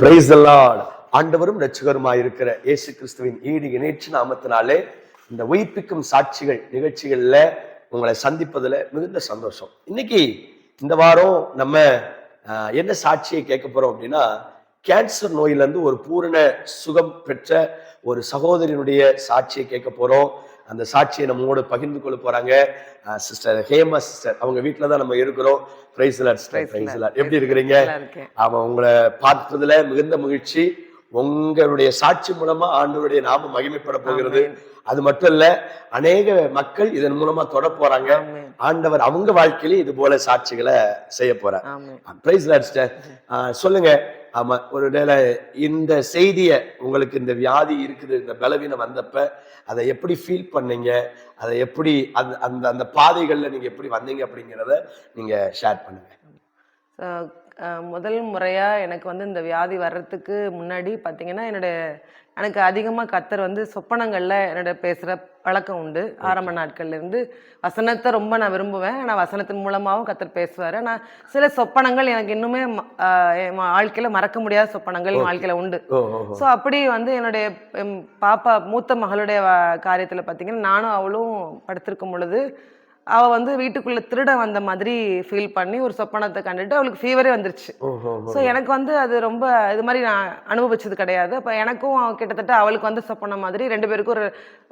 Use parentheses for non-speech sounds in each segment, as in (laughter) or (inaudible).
Price ஆண்டவரும் ரட்சகருமாய் இருக்கிற இயேசு கிறிஸ்துவின் ஈடு இணைச்சு நாமத்தினாலே இந்த உயிர்ப்பிக்கும் சாட்சிகள் நிகழ்ச்சிகள்ல உங்களை சந்திப்பதுல மிகுந்த சந்தோஷம். இன்னைக்கு இந்த வாரம் நம்ம என்ன சாட்சியை கேட்க போறோம் அப்படின்னா கேன்சர் நோயிலிருந்து ஒரு பூரண சுகம் பெற்ற ஒரு சகோதரியினுடைய சாட்சியை கேட்க போறோம். அந்த சாட்சியை நம்மோடு பகிர்ந்து கொள்ள போறாங்க. சிஸ்டர் ஹேமா சிஸ்டர் அவங்க வீட்டில தான் நம்ம இருக்கிறோம். பிரைஸ் லார்ட் சிஸ்டர் எப்படி இருக்கிறீங்க? ஆமா உங்களை பார்த்ததுல மிகுந்த மகிழ்ச்சி. உங்களுடைய சாட்சி மூலமா ஆண்டவருடைய நாம மகிமைப்பட போகிறது. அது மட்டும் இல்ல அநேக மக்கள் இதன் மூலமா தொட போறாங்க. ஆண்டவர் அவங்க வாழ்க்கையில இது போல சாட்சிகளை செய்ய போறார். சொல்லுங்க. ஆமா ஒரு வேளை இந்த செய்திய உங்களுக்கு இந்த வியாதி இருக்குது இந்த பலவீனம் வந்தப்ப அதை எப்படி ஃபீல் பண்ணீங்க? அதை எப்படி அந்த அந்த அந்த பாதைகள்ல நீங்க எப்படி வந்தீங்க அப்படிங்கிறத நீங்க ஷேர் பண்ணுங்க. முதல் முறையா எனக்கு வந்து இந்த வியாதி வர்றதுக்கு முன்னாடி பார்த்தீங்கன்னா என்னோட எனக்கு அதிகமாக கத்தர் வந்து சொப்பனங்கள்ல என்னோட பேசுகிற பழக்கம் உண்டு. ஆரம்ப நாட்கள்ல இருந்து வசனத்தை ரொம்ப நான் விரும்புவேன். ஆனால் வசனத்தின் மூலமாகவும் கத்தர் பேசுவார். ஆனால் சில சொப்பனங்கள் எனக்கு இன்னுமே வாழ்க்கையில மறக்க முடியாத சொப்பனங்கள் என் வாழ்க்கையில உண்டு. ஸோ அப்படி வந்து என்னுடைய பாப்பா மூத்த மகளுடைய காரியத்துல பார்த்தீங்கன்னா நானும் அவளும் படுத்திருக்கும் பொழுது அவ வந்து வீட்டுக்குள்ள திருட வந்த மாதிரி ஃபீல் பண்ணி ஒரு சொப்பனத்தை கண்டுட்டு அவளுக்கு ஃபீவரே வந்துருச்சு. ஸோ எனக்கு வந்து அது ரொம்ப இது மாதிரி நான் அனுபவிச்சது கிடையாது. அப்போ எனக்கும் கிட்டத்தட்ட அவளுக்கு வந்து சொப்பனம் மாதிரி ரெண்டு பேருக்கும் ஒரு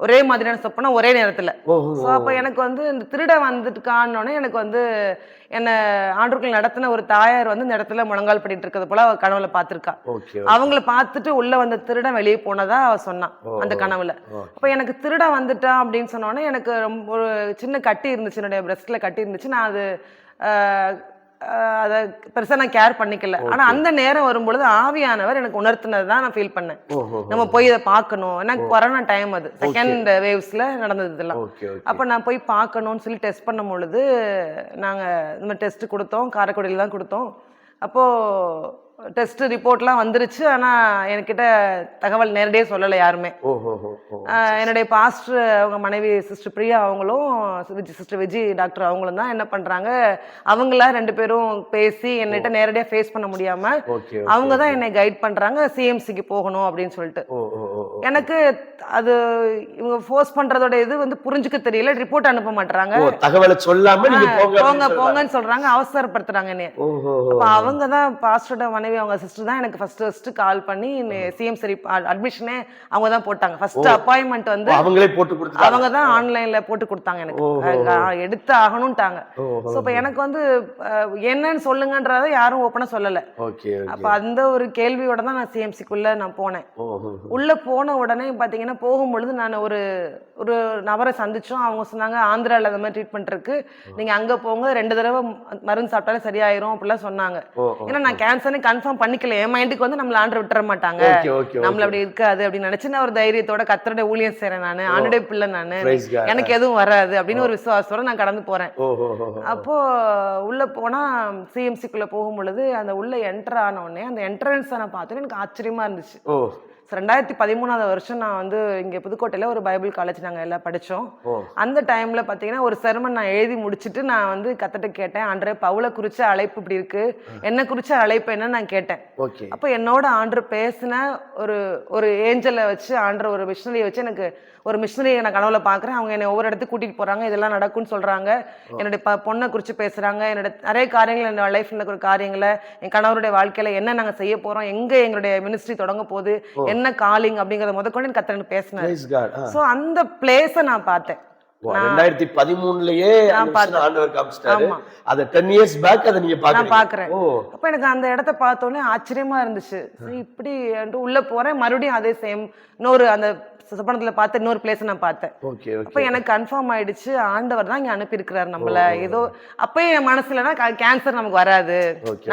ஒரே மாதிரியான சொப்பனம் ஒரே நேரத்தில். ஸோ அப்போ எனக்கு வந்து இந்த திருட வந்துட்டுக்கானோடனே எனக்கு வந்து என்னை ஆண்டுக்குள் நடத்தின ஒரு தாயார் வந்து இந்த இடத்துல முழங்கால் பண்ணிட்டு இருக்கிறது போல அவ கனவுல பார்த்திருக்கா. அவங்கள பார்த்துட்டு உள்ள வந்த திருடன் வெளியே போனதா அவ சொன்னான் அந்த கனவுல. அப்ப எனக்கு திருடன் வந்துட்டான் அப்படின்னு சொன்னோன்னே எனக்கு ரொம்ப ஒரு சின்ன கட்டி இருந்துச்சு. என்னுடைய பிரஸ்ட்ல கட்டி இருந்துச்சு நான் அது அதை பெருசா நான் கேர் பண்ணிக்கல. ஆனா அந்த நேரம் வரும்பொழுது ஆவியானவர் எனக்கு உணர்த்தினது தான் நான் ஃபீல் பண்ணேன். நம்ம போய் இதை பார்க்கணும். ஏன்னா கொரோனா டைம் அது. செகண்ட் வேவ்ஸ்ல நடந்தது இதெல்லாம். அப்போ நான் போய் பார்க்கணும்னு சொல்லி டெஸ்ட் பண்ணும் பொழுது நாங்கள் இந்த மாதிரி டெஸ்ட் கொடுத்தோம். காரைக்குடியில் தான் கொடுத்தோம். அப்போது டெஸ்ட் ரிப்போர்ட்லாம் வந்துருச்சு. ஆனால் என்கிட்ட தகவல் நேரடியாக சொல்லலை யாருமே. என்னுடைய பாஸ்டர் அவங்க மனைவி சிஸ்டர் பிரியா அவங்களும் சிஸ்டர் விஜி டாக்டர் அவங்களும் தான் என்ன பண்ணுறாங்க அவங்களா ரெண்டு பேரும் பேசி என்னகிட்ட நேரடியாக ஃபேஸ் பண்ண முடியாமல் அவங்க தான் என்னை கைட் பண்ணுறாங்க சிஎம்சிக்கு போகணும் அப்படின்னு சொல்லிட்டு. எனக்கு அது இவங்க ஃபோர்ஸ் பண்றதோட இது வந்து புரிஞ்சுக்க தெரியல ரிப்போர்ட் அனுப்ப மாட்டாங்க தகவலை சொல்லாம நீங்க போங்க போங்க. போங்கன்னு சொல்றாங்க அவசரப்படுத்துறாங்க. அப்ப அவங்க தான் பாஸ்டரோட மனைவி அவங்க சிஸ்டர் தான் எனக்கு ஃபர்ஸ்ட் ஃபர்ஸ்ட் கால் பண்ணி சிஎம் சரி அட்மிஷனே அவங்க தான் போட்டாங்க. ஃபர்ஸ்ட் அப்பாயின்மெண்ட் வந்து அவங்களே போட்டு கொடுத்தாங்க அவங்க தான் ஆன்லைன்ல போட்டு கொடுத்தாங்க எனக்கு. எடுத்து ஆகணும்ட்டாங்க. ஸோ இப்போ எனக்கு வந்து என்னன்னு சொல்லுங்கன்றத யாரும் ஓப்பனா சொல்லல. ஓகே அப்ப அந்த ஒரு கேள்வியோட தான் நான் சிஎம்சிக்குள்ள நான் போனேன். உள்ள போன உடனே பாத்தீங்கன்னா போகும்பொழுது நான் ஒரு ஒரு நபரை சந்திச்சோம். அவங்க சொன்னாங்க ஆந்திரால அந்த மாதிரி ட்ரீட்மெண்ட் இருக்கு. நீங்க அங்க போங்க. ரெண்டு தடவை மருந்து சாப்பிட்டாலே சரியாயிரும். அப்படிலாம் சொன்னாங்க. ஏன்னா நான் கேன்சர்னு கன்ஃபார்ம் பண்ணிக்கல. என் மைண்டுக்கு வந்து நம்மள ஆண்டு விட்டுற மாட்டாங்க. நம்மள அப்படி இருக்காது அப்படின்னு நினைச்சு நான் ஒரு தைரியத்தோட கத்தரோட ஊழியம் செய்றேன் நானு. ஆண்டுடைய பிள்ளை நானு. எனக்கு எதுவும் வராது அப்படின்னு ஒரு விசுவாசத்தோட நான் கடந்து போறேன். அப்போ உள்ள போனா சிஎம்சிக்குள்ள போகும் பொழுது அந்த உள்ள என்டர் ஆன உடனே அந்த என்ட்ரன்ஸை நான் பார்த்தோன்னே எனக்கு ஆச்சரியமா இருந்துச்சு. ரெண்டாயிரத்தி பதிமூணாவது வருஷம் நான் வந்து இங்கே புதுக்கோட்டையில் ஒரு பைபிள் காலேஜ் நாங்கள் எல்லாம் படித்தோம் அந்த டைமில் பார்த்தீங்கன்னா ஒரு செர்மன் நான் எழுதி முடிச்சுட்டு நான் வந்து கத்துட்டு கேட்டேன் ஆண்டரே பவுலை குறிச்ச அழைப்பு இப்படி இருக்கு. என்ன குறிச்ச அழைப்பு என்ன நான் கேட்டேன். அப்போ என்னோட ஆண்டர் பேசின ஒரு ஒரு ஏஞ்சலை வச்சு ஆண்டர் ஒரு மிஷினரியை வச்சு எனக்கு ஒரு மிஷினரியை நான் கனவுல பார்க்குறேன் அவங்க என்னை ஒவ்வொரு இடத்துக்கு கூட்டிகிட்டு போகிறாங்க இதெல்லாம் நடக்கும்னு சொல்கிறாங்க என்னுடைய ப பொண்ணை குறித்து பேசுகிறாங்க என்னோட நிறைய காரியங்கள் என்னோட லைஃப்பில் இருக்கிற காரியங்களை என் கணவருடைய வாழ்க்கையில் என்ன நாங்கள் செய்ய போகிறோம் எங்கே எங்களுடைய மினிஸ்ட்ரி தொடங்க போகுது என்ன காலிங் அப்படிங்கிறத முதற்கொண்டு கத்தரன் காட் ஸோ அந்த பிளேஸை நான் பார்த்தேன். ரெண்டாயிரத்தி பதிமூணுலயே நான் பார்த்தேன். ஆண்டவர் காமிச்சிட்டாரு. ஆமா. அத டென் இயர்ஸ் பேக் அதை நீங்க நான் பாக்குறீங்க பார்க்குறேன். ஓ. அப்ப எனக்கு அந்த இடத்த பார்த்தோன்னே ஆச்சரியமா இருந்துச்சு. இப்படி உள்ள போறேன். மறுபடியும் அதே சேம் இன்னொரு அந்த சுப்பனத்துல பார்த்த இன்னொரு பிளேஸ் நான் பார்த்தேன். ஓகே அப்ப எனக்கு கன்ஃபார்ம் ஆயிடுச்சு. ஆண்டவர் தான் இங்க அனுப்பியிருக்கிறாரு நம்மள. ஏதோ அப்பயே என் மனசுலனா கேன்சர் நமக்கு வராது.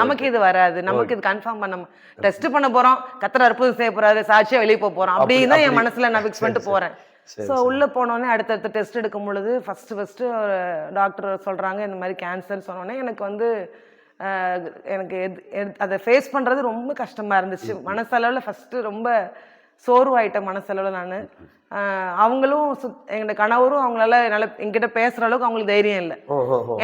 நமக்கு இது வராது. நமக்கு இது கன்ஃபார்ம் பண்ண டெஸ்ட் பண்ண போறோம். கத்திர அற்புதம் செய்ய போறாரு. சாட்சியா வெளியே போக போறோம். அப்படின்னு தான் என். மனசுல நான் ஃபிக்ஸ் பண்ணிட்டு போறேன். சரி, ஸோ உள்ள போனோடனே அடுத்தடுத்த டெஸ்ட் எடுக்கும் பொழுது ஃபர்ஸ்ட் ஃபர்ஸ்ட் டாக்டர் சொல்றாங்க இந்த மாதிரி கேன்சர் சொன்னோடனே எனக்கு வந்து எனக்கு அதை ஃபேஸ் பண்றது ரொம்ப கஷ்டமா இருந்துச்சு. மனசளவுல ஃபர்ஸ்ட் ரொம்ப சோர்வாயிட்ட மனசளவில் நான். அவங்களும் சுத் எங்களோட கணவரும் அவங்களால நல்ல என்கிட்ட பேசுற அளவுக்கு அவங்களுக்கு தைரியம் இல்லை.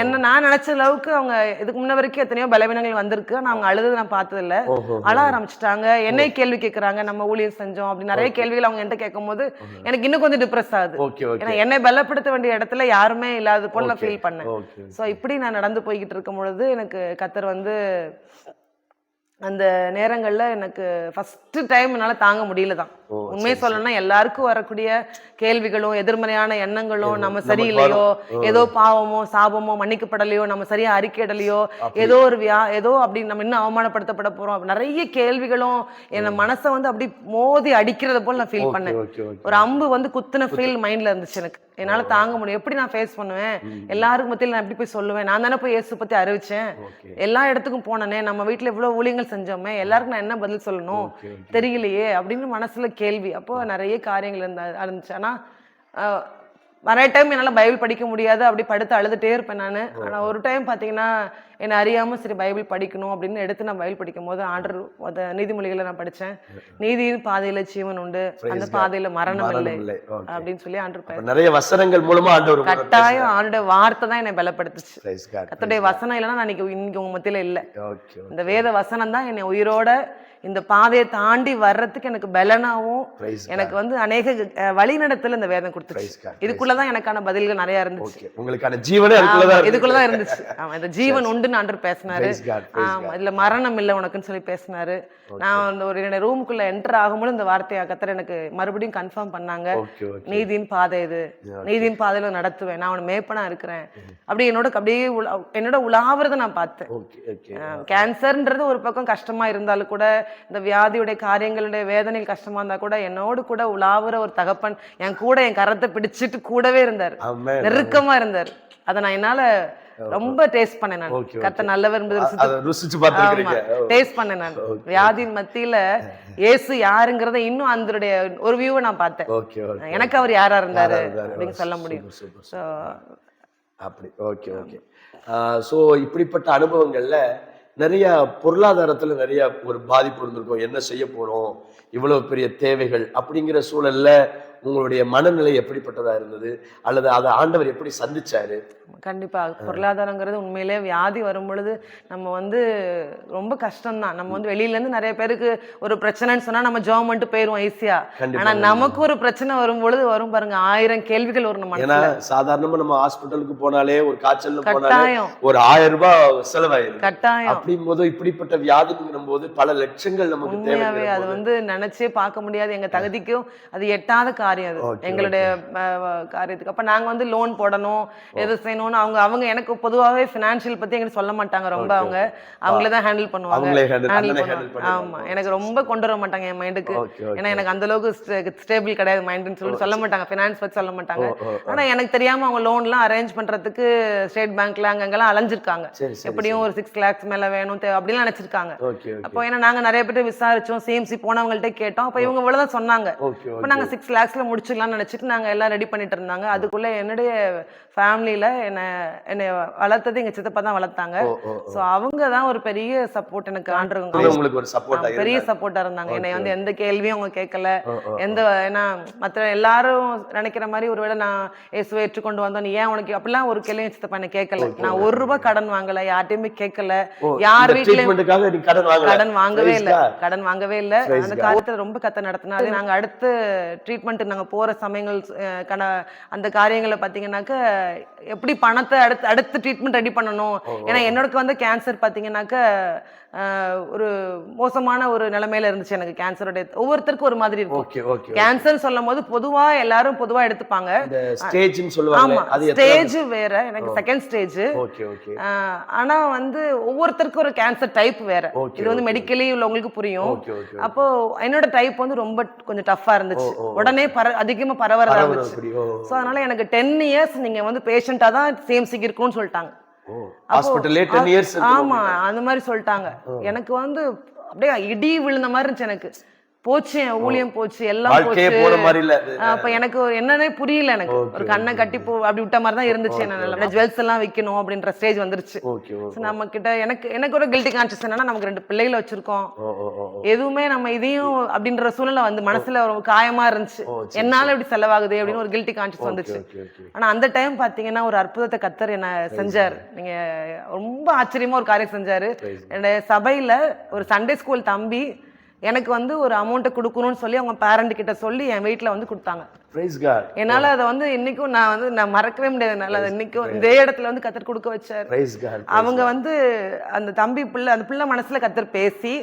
என்ன நான் நினைச்ச அளவுக்கு அவங்க இதுக்கு முன்ன வரைக்கும் எத்தனையோ பலவீனங்கள் வந்திருக்கு. ஆனா அவங்க அழுது நான் பார்த்தது இல்ல ஓ, ஓ, அழ ஆரம்பிச்சிட்டாங்க. என்னை கேள்வி கேட்கறாங்க நம்ம ஊழியம் செஞ்சோம் அப்படி நிறைய கேள்விகள் அவங்க என்கிட்ட கேட்கும் போது எனக்கு இன்னும் கொஞ்சம் டிப்ரெஸ் ஆகுது. ஏன்னா என்னை பலப்படுத்த வேண்டிய இடத்துல யாருமே இல்லாத போல நான் ஃபீல் பண்ணேன். ஸோ இப்படி நான் நடந்து போய்கிட்டு இருக்கும் பொழுது எனக்கு கத்தர் வந்து அந்த நேரங்கள்ல எனக்கு ஃபர்ஸ்ட் டைம் என்னால தாங்க முடியல தான். உண்மையை சொல்லணும்னா எல்லாருக்கும் வரக்கூடிய கேள்விகளும் எதிர்மறையான எண்ணங்களும் நம்ம சரியில்லையோ. ஏதோ பாவமோ சாபமோ மன்னிக்கப்படலையோ நம்ம சரியா அறிக்கையிடலையோ ஏதோ ஒரு வியா ஏதோ அப்படி நம்ம இன்னும் அவமானப்படுத்தப்பட போறோம். அப்படி நிறைய கேள்விகளும் என் மனசை வந்து அப்படி மோதி அடிக்கிறத போல நான் ஃபீல் பண்ணேன். ஒரு அம்பு வந்து குத்துன ஃபீல் மைண்ட்ல இருந்துச்சு எனக்கு. என்னால தாங்க முடியும். எப்படி நான் ஃபேஸ் பண்ணுவேன்? எல்லாருக்கும் மத்தியில நான் எப்படி போய் சொல்லுவேன்? நான் தானே போய் இயேசு பத்தி அறிவிச்சேன். எல்லா இடத்துக்கும் போனனே நம்ம வீட்ல இவ்வளவு ஊழியங்கள் செஞ்சோமே எல்லாருக்கும் நான் என்ன பதில் சொல்லணும்? தெரியலையே அப்படின்னு மனசுல கேள்வி. அப்போ நிறைய காரியங்கள் இருந்தா இருந்துச்சு. ஆனா நிறைய டைம் என்னால பைபிள் படிக்க முடியாது. அப்படி படுத்து அழுதுட்டே இருப்பேன் நான். ஆனா ஒரு டைம் பாத்தீங்கன்னா என்னை அறியாம சரி பைபிள் படிக்கணும் அப்படின்னு எடுத்து நான் பைபிள் படிக்கும் போது ஆண்டர் அந்த நீதிமொழிகளை நான் படிச்சேன். நீதியின் பாதையில ஜீவன் உண்டு. அந்த. பாதையில மரணம் இல்லை அப்படின்னு சொல்லி ஆண்டர் நிறைய வசனங்கள் மூலமா ஆண்டவர் கட்டாயம் ஆண்டோட வார்த்தை தான் என்னை பலப்படுத்துச்சு. கத்தோடைய வசனம் இல்லைன்னா நான் இன்னைக்கு இன்னைக்கு உங்க மத்தியில இல்லை. இந்த வேத வசனம் தான் என்னை உயிரோட இந்த பாதையை தாண்டி வர்றதுக்கு எனக்கு God. எனக்கு வந்து அநேக வழிநடத்தல இந்த வேதம் God. இதுக்குள்ளதான் எனக்கான பதில்கள் நிறைய இருந்துச்சு. உங்களுக்கான ஜீவனே. இதுக்குள்ளதான் இருந்துச்சு. ஆமா இந்த ஜீவன் உண்டுன்னு ஆண்டர் பேசினாரு. ஆமா இதுல மரணம் இல்லை உனக்குன்னு சொல்லி பேசினாரு. நான் அந்த ஒரு என்னோட ரூமுக்குள்ள என்டர் ஆகும்போது இந்த வார்த்தையை கத்தர் எனக்கு மறுபடியும் கன்ஃபார்ம் பண்ணாங்க. நீதியின் பாதை இது. நீதியின் பாதையில நடத்துவேன். நான் அவனை மேய்ப்பனா இருக்கிறேன். அப்படி என்னோட அப்படியே என்னோட உலாவுறத நான் பார்த்தேன். கேன்சர்ன்றது ஒரு பக்கம் கஷ்டமா இருந்தாலும் கூட இந்த வியாதியுடைய காரியங்களுடைய வேதனைகள் கஷ்டமா இருந்தா கூட என்னோடு கூட உலாவுற ஒரு தகப்பன் என் கூட என் கரத்தை பிடிச்சிட்டு கூடவே இருந்தார். நெருக்கமா இருந்தார். அதை நான் என்னால ரொம்ப டேஸ்ட் பண்ணேன் நான். கத்த நல்லவர் என்பது டேஸ்ட் பண்ணேன் நான். வியாதியின் மத்தியில இயேசு யாருங்கிறத இன்னும் அதனுடைய ஒரு வியூவை நான் பார்த்தேன். எனக்கு அவர் யாரா இருந்தாரு? அப்படின்னு சொல்ல முடியும். அப்படி. Okay okay. ஸோ இப்படிப்பட்ட அனுபவங்கள்ல நிறைய பொருளாதாரத்துல நிறைய ஒரு பாதிப்பு இருந்திருக்கும். என்ன செய்ய போறோம்? இவ்வளவு பெரிய தேவைகள் அப்படிங்கிற சூழல்ல உங்களுடைய மனநிலை எப்படிப்பட்டதா இருந்தது? அல்லது அதை ஆண்டவர் எப்படி சந்திச்சாரு? கண்டிப்பா. பொருளாதாரங்கிறது உண்மையிலே வியாதி வரும் பொழுது நம்ம வந்து ரொம்ப கஷ்டம்தான். நம்ம வந்து வெளியில இருந்து நிறைய பேருக்கு ஒரு பிரச்சனைன்னு சொன்னா நம்ம ஜோம் பண்ணிட்டு போயிருவோம் ஈஸியா கண்டிப்பா. ஆனா நமக்கு ஒரு பிரச்சனை வரும் பொழுது வரும் பாருங்க ஆயிரம் கேள்விகள் வரும் நம்ம ஏன்னா மனசுல. சாதாரணமா நம்ம ஹாஸ்பிட்டலுக்கு போனாலே ஒரு காய்ச்சல்னு போனாலே கட்டாயம். ஒரு ஆயிரம் ரூபாய் செலவாயிருது. கட்டாயம். அப்படிங்கும் போது இப்படிப்பட்ட வியாதிங்கிற போது பல லட்சங்கள் நமக்கு உண்மையாவே தேவை அது வந்து நினைச்சே பார்க்க முடியாது. எங்க தகுதிக்கும் அது எட்டாத காரியம் அது. எங்களுடைய காரியத்துக்கு. அப்ப நாங்க வந்து லோன் போடணும் எது செய்யணும்னு அவங்க அவங்க எனக்கு பொதுவாகவே ஃபினான்ஷியல் பத்தி எங்களுக்கு சொல்ல மாட்டாங்க. ரொம்ப அவங்க அவங்களே தான் ஹேண்டில் பண்ணுவாங்க. அவங்களே handle- ஹேண்டில் அண்ணனே handle பண்ணுவாங்க ஆமா. பண்ணிடுவாங்க. எனக்கு ரொம்ப கொண்டு வர மாட்டாங்க என் மைண்டுக்கு ஏன்னா எனக்கு அந்த அளவுக்கு ஸ்டேபிள் கிடையாது மைண்டுன்னு சொல்லி சொல்ல மாட்டாங்க. ஃபினான்ஸ் பத்தி சொல்ல மாட்டாங்க. ஆனா எனக்கு தெரியாம அவங்க லோன்லாம் அரேஞ்ச் பண்றதுக்கு ஸ்டேட் பேங்க்ல அங்கங்கெல்லாம் அலைஞ்சிருக்காங்க. சரி சரி எப்படியும் ஒரு சிக்ஸ் லேக்ஸ் மேல வேணும் அப்படிலாம் நினைச்சிருக்காங்க. அப்போ ஏன்னா நாங்க நிறைய பேர் விசாரிச்சோம். சிஎம்சி போனவங்கள்ட்ட கேட்டோம். அப்ப இவங்க இவ்வளவுதான் சொன்னாங்க. ஓகே நாங்க சிக்ஸ் லேக்ஸ்ல முடிச்சிடலாம்னு நினைச்சிட்டு நாங்க எல்லாம் ரெடி பண்ணிட்டு இருந்தாங்க. அதுக்குள்ள என்னுடைய ஃபேமிலியில என்ன என்னை வளர்த்தது எங்க சித்தப்பா தான் வளர்த்தாங்க. சோ அவங்க தான் ஒரு பெரிய சப்போர்ட் எனக்கு சப்போர்ட் பெரிய சப்போர்ட்டா இருந்தாங்க. என்னை வந்து எந்த கேள்வியும் அவங்க கேட்கல. எந்த ஏன்னா மற்ற எல்லாரும் நினைக்கிற மாதிரி ஒருவேளை நான் இயேசுவை ஏற்றுக்கொண்டு வந்தோம். நீ ஏன் உனக்கு அப்படிலாம் ஒரு கேள்வியும் சித்தப்பா என்ன கேட்கல. நான் ஒரு ரூபாய் கடன் வாங்கல யார்ட்டையுமே கேட்கல. யார் வீட்லயும் கடன் வாங்கவே இல்ல. கடன் வாங்கவே இல்ல. அந்த. காரியத்துல ரொம்ப கத்த நடத்தினாரு. நாங்க அடுத்த ட்ரீட்மெண்ட் நாங்க போற சமயங்கள் அந்த காரியங்களை பாத்தீங்கன்னாக்க எப்படி பணத்தை அடுத்து அடுத்த ட்ரீட்மெண்ட் ரெடி பண்ணணும்? ஏன்னா என்னோட வந்து கேன்சர் பாத்தீங்கன்னாக்க அஹ், ஒரு மோசமான ஒரு நிலைமையில இருந்துச்சு எனக்கு கேன்சருடைய ஒவ்வொருத்தருக்கும் ஒரு மாதிரி இருக்கும். கேன்சர் சொல்லும் போது பொதுவா எல்லாரும் பொதுவா எடுத்துப்பாங்க. ஆமா ஸ்டேஜ் வேற எனக்கு செகண்ட் ஸ்டேஜ் ஆனா வந்து ஒவ்வொருத்தருக்கும் ஒரு கேன்சர் டைப் வேற. இது வந்து மெடிக்கலி உள்ளவங்களுக்கு புரியும். அப்போ என்னோட டைப் வந்து ரொம்ப கொஞ்சம் டஃப்பா இருந்துச்சு. உடனே பர அதிகமா பரவறதா இருந்துச்சு. ஸோ அதனால எனக்கு டென் இயர்ஸ் நீங்க வந்து பேஷண்டா தான் சிஎம்சிக்கு இருக்கணும்னு சொல்லிட்டாங்க. ஓ ஹாஸ்பிட்டல்லே 10 இயர்ஸ் ஆமா அந்த மாதிரி சொல்லிட்டாங்க. எனக்கு வந்து அப்படியே இடி விழுந்த மாதிரி இருந்துச்சு எனக்கு. போச்சு என் ஊழியம் போச்சு எல்லாம் போச்சு. அப்ப எனக்கு என்னன்னே புரியல எனக்கு. ஒரு கண்ணை கட்டி போ அப்படி விட்ட மாதிரி தான் இருந்துச்சு என்ன ஜுவல்ஸ் எல்லாம் விக்கணும் அப்படின்ற ஸ்டேஜ் வந்துருச்சு. நம்ம கிட்ட எனக்கு எனக்கு ஒரு கில்ட்டி கான்சியஸ் என்னன்னா நமக்கு ரெண்டு பிள்ளைகளை வச்சிருக்கோம். எதுவுமே நம்ம இதையும் அப்படின்ற சூழ்நிலை வந்து மனசுல ஒரு காயமா இருந்துச்சு. என்னால இப்படி செலவாகுது அப்படின்னு ஒரு கில்ட்டி கான்சியஸ் வந்துச்சு. ஆனா அந்த டைம் பாத்தீங்கன்னா ஒரு அற்புதத்தை கத்தர் என்ன செஞ்சார். நீங்க ரொம்ப ஆச்சரியமா ஒரு காரியம் செஞ்சாரு. என்னுடைய சபையில ஒரு சண்டே ஸ்கூல் தம்பி எனக்கு வந்து ஒரு அமௌண்ட்டை கொடுக்கணும்னு சொல்லி அவங்க பேரண்ட் கிட்ட சொல்லி என் வீட்டில் வந்து கொடுத்தாங்க. பிரைஸ் காட் என்னால அதை வந்து இன்னைக்கும் நான் வந்து நான் மறக்கவே முடியாது. என்னால அதை இன்னைக்கும் இதே இடத்துல வந்து கத்தர் கொடுக்க வச்சார். பிரைஸ் காட் அவங்க வந்து அந்த தம்பி பிள்ளை அந்த பிள்ளை மனசுல கத்தர் பேசி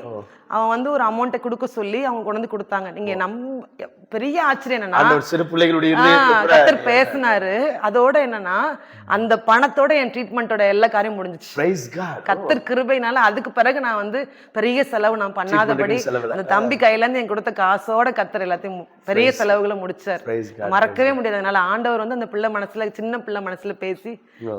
அவன் வந்து ஒரு அமௌண்ட்டை கொடுக்க சொல்லி அவங்க கொண்டு வந்து கொடுத்தாங்க. நீங்க நம் பெரிய ஆச்சரியம் என்னன்னா சிறு பிள்ளைகளுடைய கத்தர் பேசினாரு. அதோட என்னன்னா அந்த பணத்தோட என் ட்ரீட்மெண்ட்டோட எல்லா காரியம் முடிஞ்சுச்சு. பிரைஸ் காட் கத்தர் கிருபைனால அதுக்கு பிறகு நான் வந்து பெரிய செலவு நான் பண்ணாதபடி. அந்த தம்பி கையில இருந்து என் கொடுத்த காசோட கத்தர் எல்லாத்தையும் பெரிய செலவுகளை முடிச்சார். மறக்கவே முடியாது. அதனால ஆண்டவர் வந்து அந்த பிள்ளை மனசுல சின்ன பிள்ளை மனசுல பேசி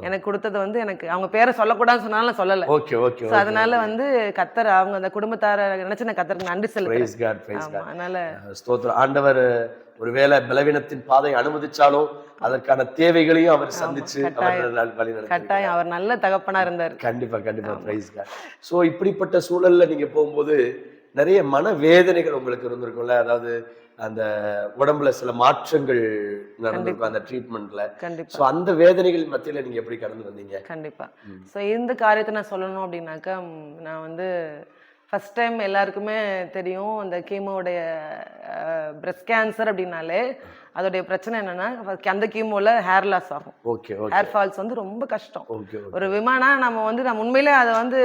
எனக்கு கொடுத்தது வந்து எனக்கு அவங்க பேரை சொல்லக்கூடாதுன்னு சொன்னாலும் நான் சொல்லல. ஓகே ஓகே அதனால வந்து கத்தர் அவங்க அந்த குடும்பத்தார நினைச்சு நான் கத்தருக்கு நன்றி செலுத்துறேன். அதனால ஸ்தோத்திரம். ஆண்டவர் ஒருவேளை பலவீனத்தின் பாதை அனுமதிச்சாலும் அதற்கான தேவைகளையும் அவர் சந்திச்சு கட்டாயம். அவர் நல்ல தகப்பனா இருந்தார். கண்டிப்பா கண்டிப்பா பிரைஸ் சோ இப்படிப்பட்ட சூழல்ல நீங்க போகும்போது நிறைய மன வேதனைகள் உங்களுக்கு இருந்திருக்கும்ல. அதாவது அந்த உடம்புல சில மாற்றங்கள் நடந்திருக்கும் அந்த ட்ரீட்மெண்ட்ல சோ அந்த வேதனைகள் மத்தியில நீங்க எப்படி கடந்து வந்தீங்க? கண்டிப்பா. ஸோ இந்த காரியத்தை நான் சொல்லணும் அப்படின்னாக்கா நான் வந்து ஃபர்ஸ்ட் டைம் எல்லாருக்குமே தெரியும் அந்த கீமோடைய பிரஸ்ட் கேன்சர் அப்படின்னாலே அதோடைய பிரச்சனை என்னன்னா அந்த கீமோல ஹேர் லாஸ் ஆகும். ஓகே ஹேர் ஃபால்ஸ் வந்து ரொம்ப கஷ்டம். ஒரு விமானா நம்ம வந்து நம்ம உண்மையிலே அதை வந்து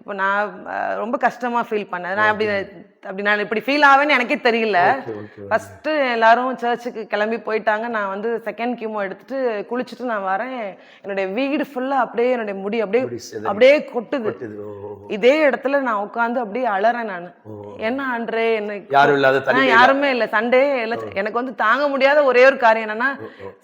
இப்போ நான் ரொம்ப கஷ்டமா ஃபீல் பண்ணேன். நான் அப்படி அப்படி நான் இப்படி ஃபீல் ஆவேன்னு எனக்கே தெரியல. ஃபர்ஸ்ட் எல்லாரும் சர்ச்சுக்கு கிளம்பி போயிட்டாங்க. நான் வந்து செகண்ட் கீமோ எடுத்துட்டு குளிச்சுட்டு நான் வரேன். என்னுடைய வீடு ஃபுல்லா அப்படியே என்னுடைய முடி அப்படியே. அப்படியே கொட்டுது. இது, இடத்துல நான் உட்காந்து அப்படியே அலறேன் நான். என்ன ஆண்ட்ரே என்ன யாரும் இல்லாத யாருமே இல்ல. சண்டே இல்ல. எனக்கு வந்து தாங்க முடியாத ஒரே ஒரு காரியம் என்னன்னா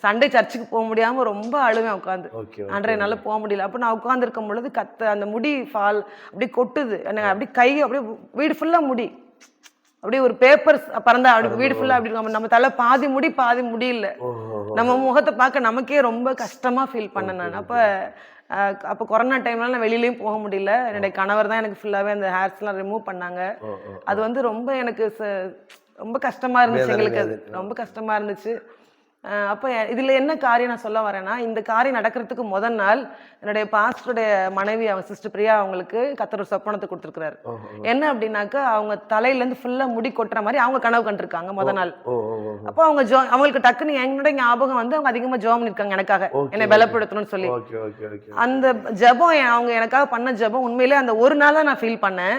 சண்டே சர்ச்சுக்கு போக முடியாம ரொம்ப அழுவேன் உட்காந்து ஆண்டரை என்னால போக முடியல. அப்ப நான் உட்கார்ந்து இருக்கும் பொழுது கத்த அந்த முடி ஃபால் அப்படியே கொட்டுது. எனக்கு அப்படியே கை அப்படியே வீடு ஃபுல்லா முடி. அப்படியே ஒரு பேப்பர் பறந்தா அப்படி வீடு ஃபுல்லா அப்படி நம்ம நம்ம தலை பாதி முடி பாதி முடியல. நம்ம முகத்தை பார்க்க நமக்கே ரொம்ப கஷ்டமா ஃபீல் பண்ணேன் நான். அப்ப அப்ப கொரோனா டைம்ல நான் வெளியிலயும் போக முடியல. என்னுடைய கணவர் தான் எனக்கு ஃபுல்லாவே அந்த ஹேர்ஸ் எல்லாம் ரிமூவ் பண்ணாங்க. அது வந்து ரொம்ப எனக்கு ரொம்ப கஷ்டமா இருந்துச்சு எங்களுக்கு. அது ரொம்ப கஷ்டமா இருந்துச்சு. அப்ப இதுல என்ன காரியம் நான் சொல்ல வரேன்னா இந்த காரியம் நடக்கிறதுக்கு முதல் நாள் என்னுடைய பாஸ்டருடைய மனைவி அவங்க சிஸ்டர் பிரியா அவங்களுக்கு கத்தர் ஒரு சொப்பனத்தை ஓ, என்ன அப்படின்னாக்கா அவங்க தலையில இருந்து ஃபுல்லா முடி கொட்டுற மாதிரி அவங்க கனவு கண்டிருக்காங்க முத நாள். அப்போ அவங்க ஜோ அவங்களுக்கு டக்குன்னு என்னோட ஞாபகம் வந்து அவங்க அதிகமா ஜோம் பண்ணிருக்காங்க எனக்காக. என்னை பலப்படுத்தணும்னு சொல்லி. அந்த ஜெபம் அவங்க எனக்காக பண்ண ஜெபம் உண்மையிலே அந்த ஒரு நாளா நான் ஃபீல் பண்ணேன்.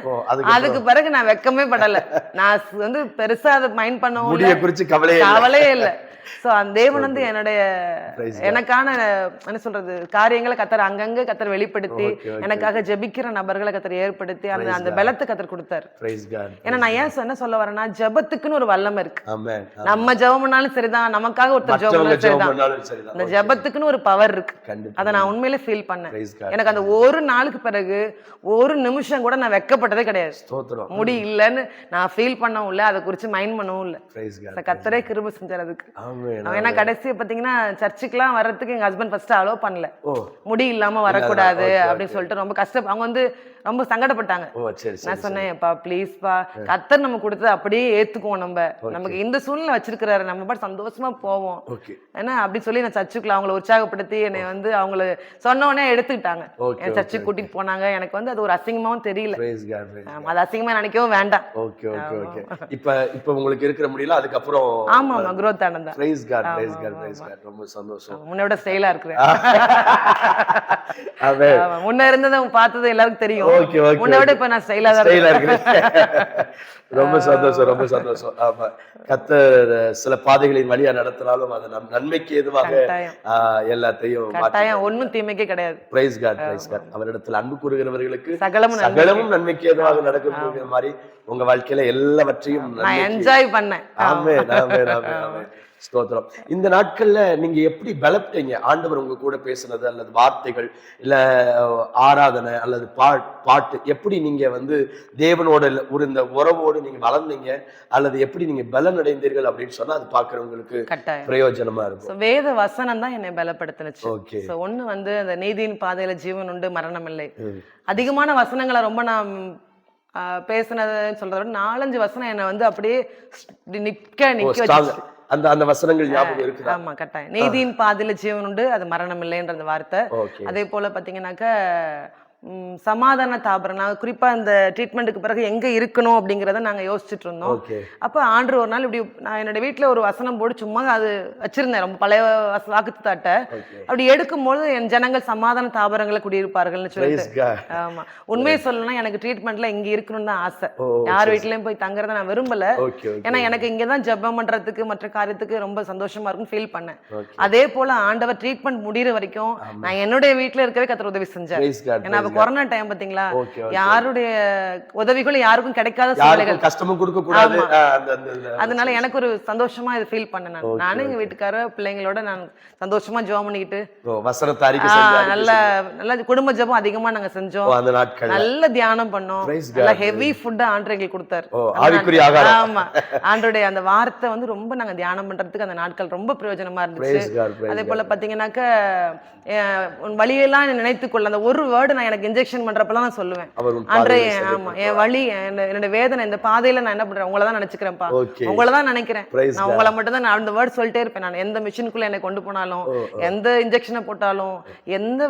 அதுக்கு பிறகு நான் வெக்கமே படல. நான் வந்து பெருசா அதை மைண்ட் பண்ணவும் கவலையே இல்ல. சோ அந்த தேவன் வந்து என்னுடைய. எனக்கான என்ன சொல்றது காரியங்களை கத்தர் அங்கங்க கத்தர் வெளிப்படுத்தி. எனக்காக ஜெபிக்கிற நபர்களை கத்தர் ஏற்படுத்தி அந்த அந்த. பலத்தை கத்தர் கொடுத்தாரு. ஏன்னா நான் ஏன் சொன்ன சொல்ல வரேன்னா ஜெபத்துக்குன்னு ஒரு வல்லமை இருக்கு. நம்ம ஜெபம் பண்ணாலும் சரிதான் நமக்காக ஒருத்தர் ஜெபம் பண்ணாலும் சரிதான். அந்த ஜெபத்துக்குன்னு ஒரு பவர் இருக்கு. அதை நான் உண்மையிலே ஃபீல் பண்ணேன். எனக்கு அந்த ஒரு நாளுக்கு பிறகு ஒரு நிமிஷம் கூட நான் வெக்கப்பட்டதே கிடையாது. முடி இல்லைன்னு நான் ஃபீல் பண்ணவும் இல்லை அதை குறித்து மைண்ட் பண்ணவும் இல்லை. கத்தரே கிருப செஞ்சார் அதுக்கு ஏன்னா கடைசி பாத்தீங்கன்னா சர்ச்சுக்குலாம் வர்றதுக்கு எங்க ஹஸ்பண்ட் ஃபர்ஸ்ட் அலோவ் பண்ணல. முடி இல்லாம வரக்கூடாது அப்படின்னு சொல்லிட்டு ரொம்ப கஷ்டம். அவங்க வந்து ரொம்ப சங்கடப்பட்டாங்க. நான் சொன்னேன் "எப்பா ப்ளீஸ்ப்பா கத்தர் நம்ம கொடுத்தது அப்படியே ஏத்துக்குவோம் நம்ம. நமக்கு இந்த சூழ்நிலை வச்சிருக்கிறாரு நம்ம பாட்டு சந்தோஷமா போவோம். ஏன்னா அப்படி சொல்லி நான் சர்ச்சுக்குள்ள அவங்கள உற்சாகப்படுத்தி என்னை வந்து அவங்கள சொன்ன உடனே எடுத்துக்கிட்டாங்க என் சர்ச்சுக்கு கூட்டிட்டு போனாங்க. எனக்கு வந்து அது ஒரு அசிங்கமாவும் தெரியல. அது அசிங்கமா நினைக்கவும் வேண்டாம். Okay okay okay. இப்ப இப்ப உங்களுக்கு இருக்கிற முடியல அதுக்கப்புறம் ஆமா ஆமா growth Ananda praise God praise God praise God ரொம்ப சந்தோஷம். முன்ன விட ஸ்டைலா இருக்கிறேன். முன்ன இருந்ததை பார்த்தது எல்லாருக்கும் தெரியும். Okay, முன்ன விட இப்ப நான் ஸ்டைலா தான் ஸ்டைலா இருக்கேன். இருக்கு ரொம்ப சந்தோஷம் ரொம்ப சந்தோஷம். ஆமா. கத்தர் சில பாதைகளின் வழியா நடத்தினாலும் அது நம் நன்மைக்கு எதுவாக எல்லாத்தையும் கட்டாயம். ஒண்ணும் தீமைக்கே கிடையாது. பிரைஸ் காட் பிரைஸ் காட் அவரிடத்தில் அன்பு கூறுகிறவர்களுக்கு சகலமும். சகலமும் நன்மைக்கு எதுவாக நடக்கும் மாதிரி உங்க வாழ்க்கையில எல்லாவற்றையும் நான் என்ஜாய் பண்ணேன். ஆமென் ஆமென் ஆமென் ஆமென். ஸ்தோத்திரம். இந்த நாட்கள்ல நீங்க எப்படி பலப்பட்டீங்க? ஆண்டவர் உங்க கூட பேசுனது அல்லது வார்த்தைகள் இல்ல ஆராதனை அல்லது பாட் பாட்டு எப்படி நீங்க வந்து தேவனோட ஒரு இந்த உறவோடு நீங்க வளர்ந்தீங்க? அல்லது எப்படி நீங்க பலன் அடைந்தீர்கள் அப்படின்னு சொன்னா அது பாக்குறவங்களுக்கு பிரயோஜனமா இருக்கும். வேத வசனம் தான் என்னை பலப்படுத்துனுச்சு. ஓகே ஒண்ணு வந்து அந்த நீதியின் பாதையில ஜீவன் உண்டு மரணம் இல்லை. அதிகமான வசனங்களை ரொம்ப நான் பேசுனதுன்னு சொல்றத விட நாலஞ்சு வசனம் என்னை வந்து அப்படியே நிக்க நிக்க வச்சு அந்த அந்த வசனங்கள் ஞாபகம் இருக்குதா? ஆமா கட்டாயம். நீதியின் பாதையில ஜீவன் உண்டு அது மரணம் இல்லைன்ற அந்த வார்த்தை. அதே போல பாத்தீங்கன்னாக்க சமாதான தாபரம் நான் குறிப்பா இந்த ட்ரீட்மெண்ட்டுக்கு பிறகு எங்க இருக்கணும் அப்படிங்கறத நாங்க யோசிச்சுட்டு இருந்தோம் அப்ப ஆண்டு ஒரு நாள் இப்படி நான் என்னோட வீட்ல ஒரு வசனம் போட்டு சும்மா அது வச்சிருந்தேன். ரொம்ப பழைய வாக்குத்து தாட்டை அப்படி எடுக்கும்போது என் ஜனங்கள் சமாதான தாபரங்களை குடியிருப்பார்கள்னு சொல்லிட்டு. பிரைஸ் காட் ஆமா. உண்மையை சொல்லணும்னா எனக்கு ட்ரீட்மெண்ட்ல இங்க இருக்கணும்னு தான் ஆசை. யார் வீட்லயும் போய் தங்குறத நான் விரும்பல. ஏன்னா எனக்கு இங்க தான் ஜெபம் பண்றதுக்கு மற்ற காரியத்துக்கு ரொம்ப சந்தோஷமா இருக்கும் ஃபீல் பண்ணேன். அதே போல ஆண்டவர் ட்ரீட்மெண்ட் முடியிற வரைக்கும் நான் என்னுடைய வீட்ல இருக்கவே கத்தர் உதவி செஞ்சேன் ஏன்னா கொரோனா டைம் பாத்தீங்களா? யாருடைய உதவிகளும் யாருக்கும் கிடைக்காத சூழ்நிலைகள். கஷ்டமும் கொடுக்க கூடாது. அதனால எனக்கு ஒரு சந்தோஷமா இது ஃபீல் பண்ணேன் நான். நானும் எங்க வீட்டுக்கார பிள்ளைங்களோட நான் சந்தோஷமா ஜெபம் பண்ணிக்கிட்டு நல்ல நல்ல குடும்ப ஜெபம் அதிகமா நாங்க செஞ்சு. செஞ்சோம் நல்ல தியானம் பண்ணோம். நல்ல. ஹெவி ஃபுட் ஆண்டு எங்களுக்கு கொடுத்தாரு. ஆமா. ஆண்டோடைய அந்த வார்த்தை வந்து ரொம்ப நாங்க தியானம் பண்றதுக்கு அந்த நாட்கள் ரொம்ப பிரயோஜனமா இருந்துச்சு. அதே போல உன் வழியெல்லாம் நினைத்துக் கொள்ள அந்த ஒரு வேர்டு நான் எனக்கு இன்ஜெக்ஷன் பண்றப்பெல்லாம் நான் சொல்லுவேன். செலுத்தி ஆமா என் வழி என் என்னோட வேதனை இந்த பாதையில நான் என்ன பண்றேன்? உங்களை தான் நினைச்சுக்கிறேன்ப்பா. உங்களை தான் நினைக்கிறேன். நான் உங்களை மட்டும் தான் நான் அந்த வேர்ட் சொல்லிட்டே இருப்பேன் நான். எந்த மிஷினுக்குள்ள என்னை கொண்டு போனாலும் எந்த இன்ஜெக்ஷனை போட்டாலும் எந்த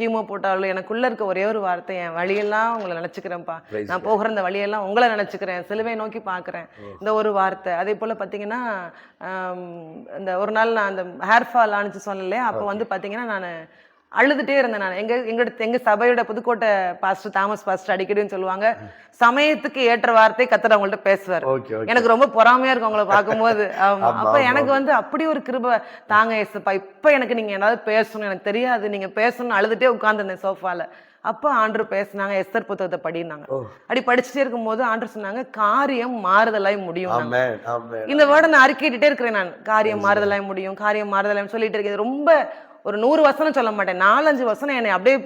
கீமோ போட்டாலும் எனக்குள்ள இருக்க ஒரே ஒரு வார்த்தை என் வழியெல்லாம் உங்களை நினைச்சுக்கிறேன்ப்பா. நான் போகிற இந்த வழியெல்லாம் உங்களை நினைச்சுக்கிறேன். சிலுவை நோக்கி பார்க்கிறேன். இந்த ஒரு வார்த்தை. அதே போல பாத்தீங்கன்னா ஆம், இந்த ஒரு நாள் நான் அந்த ஹேர் ஃபால் ஆனிச்சு சொன்னேன் அப்போ வந்து பாத்தீங்கன்னா நான் அழுதுட்டே இருந்தேன் நான். எங்க எங்க எங்க சபையோட புதுக்கோட்டை பாஸ்டர் தாமஸ் பாஸ்டர் அடிக்கடின்னு சொல்லுவாங்க. சமயத்துக்கு ஏற்ற வார்த்தை கத்தர் அவங்கள்ட்ட பேசுவார். எனக்கு ரொம்ப பொறாமையா இருக்கும் அவங்கள பார்க்கும்போது. (laughs) அப்ப எனக்கு வந்து அப்படி ஒரு கிருபை. தாங்க ஏசப்பா இப்ப எனக்கு நீங்க ஏதாவது பேசணும் எனக்கு தெரியாது. நீங்க பேசணும்னு அழுதுட்டே உட்கார்ந்துருந்தேன் சோஃபால. அப்ப ஆண்டர் பேசுனாங்க எஸ்தர் புத்தகத்தை படினாங்க அப்படி படிச்சுட்டே இருக்கும்போது ஆண்டர் சொன்னாங்க காரியம் மாறுதலாய் முடியும் இந்த வேர்டை நான் அறிக்கையிட்டே இருக்கிறேன் நான். காரியம் மாறுதலாய் முடியும் காரியம் மாறுதலாய் சொல்லிட்டு இருக்கேன். ரொம்ப ஒரு நூறு வசனம் சொல்ல மாட்டேன். நாலஞ்சு வசனம் என்னை அப்படியே